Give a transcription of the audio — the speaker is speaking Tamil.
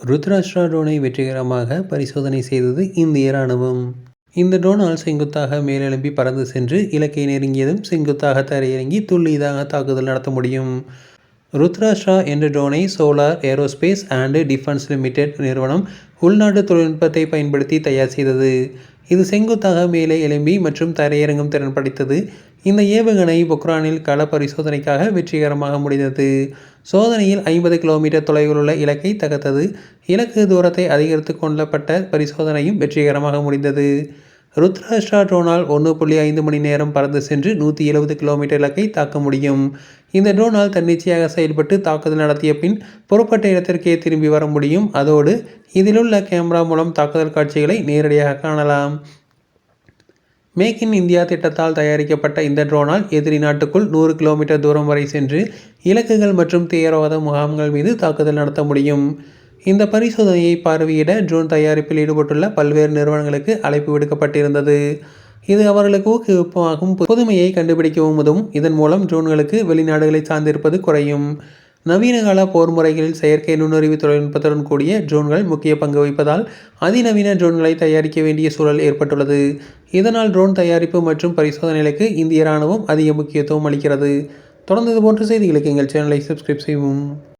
ருத்ராஷ்டிரா ட்ரோனை வெற்றிகரமாக பரிசோதனை செய்தது இந்திய ராணுவம் இந்த ட்ரோனால் செங்குத்தாக மேலெழும்பி பறந்து சென்று இலக்கை நெருங்கியதும் செங்குத்தாக தரையிறங்கி துல்லியதாக தாக்குதல் நடத்த முடியும். ருத்ராஷ்டிரா என்ற ட்ரோனை solar aerospace and defence limited நிறுவனம் உள்நாட்டு தொழில்நுட்பத்தை பயன்படுத்தி தயார் செய்தது. இது செங்குத்தாக மேலே எலும்பி மற்றும் தரையிறங்கும் திறன் படைத்தது. இந்த ஏவுகணை பொக்ரானில் கள பரிசோதனைக்காக வெற்றிகரமாக முடிந்தது. சோதனையில் ஐம்பது கிலோமீட்டர் தொலைவில் உள்ள இலக்கை தகர்த்தது. இலக்கு தூரத்தை அதிகரித்து கொள்ளப்பட்ட பரிசோதனையும் வெற்றிகரமாக முடிந்தது. ருத்ராஷ்டிரா ட்ரோனால் ஒன்று புள்ளி ஐந்து மணி நேரம் பறந்து சென்று நூற்றி எழுபது கிலோமீட்டர் இலக்கை தாக்க முடியும். இந்த ட்ரோனால் தன்னிச்சையாக செயல்பட்டு தாக்குதல் நடத்திய பின் புறப்பட்ட இடத்திற்கே திரும்பி வர முடியும். அதோடு இதிலுள்ள கேமரா மூலம் தாக்குதல் காட்சிகளை நேரடியாக காணலாம். மேக் இன் இந்தியா திட்டத்தால் தயாரிக்கப்பட்ட இந்த ட்ரோனால் எதிரி நாட்டுக்குள் நூறு கிலோமீட்டர் தூரம் வரை சென்று இலக்குகள் மற்றும் தீவிரவாத முகாம்கள் மீது தாக்குதல் நடத்த முடியும். இந்த பரிசோதனையை பார்வையிட ட்ரோன் தயாரிப்பில் ஈடுபட்டுள்ள பல்வேறு நிறுவனங்களுக்கு அழைப்பு விடுக்கப்பட்டிருந்தது. இது அவர்களுக்கு ஊக்குவிப்பாகும் புதுமையை கண்டுபிடிக்கவும் உதவும். இதன் மூலம் ட்ரோன்களுக்கு வெளிநாடுகளை சார்ந்திருப்பது குறையும். நவீன கால போர் முறைகளில் செயற்கை நுண்ணறிவு தொழில்நுட்பத்துடன் கூடிய ட்ரோன்கள் முக்கிய பங்கு வகிப்பதால் அதிநவீன ட்ரோன்களை தயாரிக்க வேண்டிய சூழல் ஏற்பட்டுள்ளது. இதனால் ட்ரோன் தயாரிப்பு மற்றும் பரிசோதனைகளுக்கு இந்திய ராணுவம் அதிக முக்கியத்துவம் அளிக்கிறது. தொடர்ந்து இது போன்ற செய்திகளுக்கு எங்கள் சேனலை சப்ஸ்கிரைப் செய்வோம்